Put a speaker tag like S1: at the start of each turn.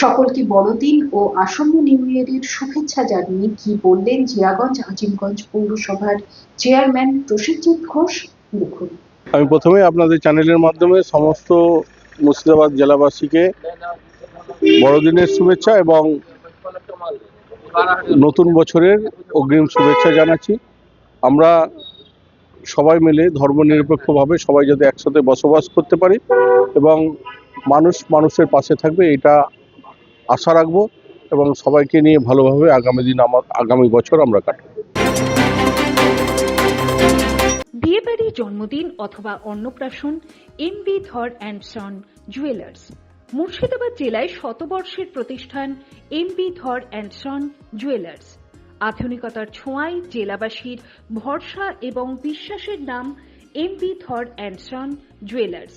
S1: সকলকে বড়দিন ও আসন্ন নিউ ইয়ারের শুভেচ্ছা জানিয়ে কি বললেন জিয়াগঞ্জ আজিমগঞ্জ পৌরসভার চেয়ারম্যান প্রসেনজিৎ ঘোষ? দেখুন।
S2: আমি প্রথমে আপনাদের চ্যানেলের মাধ্যমে সমস্ত মুর্শিদাবাদ জেলাবাসীকে বড়দিনের শুভেচ্ছা এবং নতুন বছরের অগ্রিম শুভেচ্ছা জানাচ্ছি। আমরা সবাই মিলে ধর্মনিরপেক্ষভাবে সবাই যাতে একসাথে বসবাস করতে পারি এবং মানুষ মানুষের পাশে থাকবে, এটা আশা রাখব এবং সবাইকে নিয়ে ভালোভাবে আগামী দিন আমার, আগামী বছর আমরা কাটাবো।
S3: বিয়েবাড়ি জন্মদিন অথবা অন্নপ্রাশন M B Dhar and son jewellers Murshidabad জেলায় শতবর্ষের প্রতিষ্ঠান M B Dhar and son jewellers আধুনিকতার ছোঁয়ায় জেলাবাসীর ভরসা এবং বিশ্বাসের নাম M B Dhar and son jewellers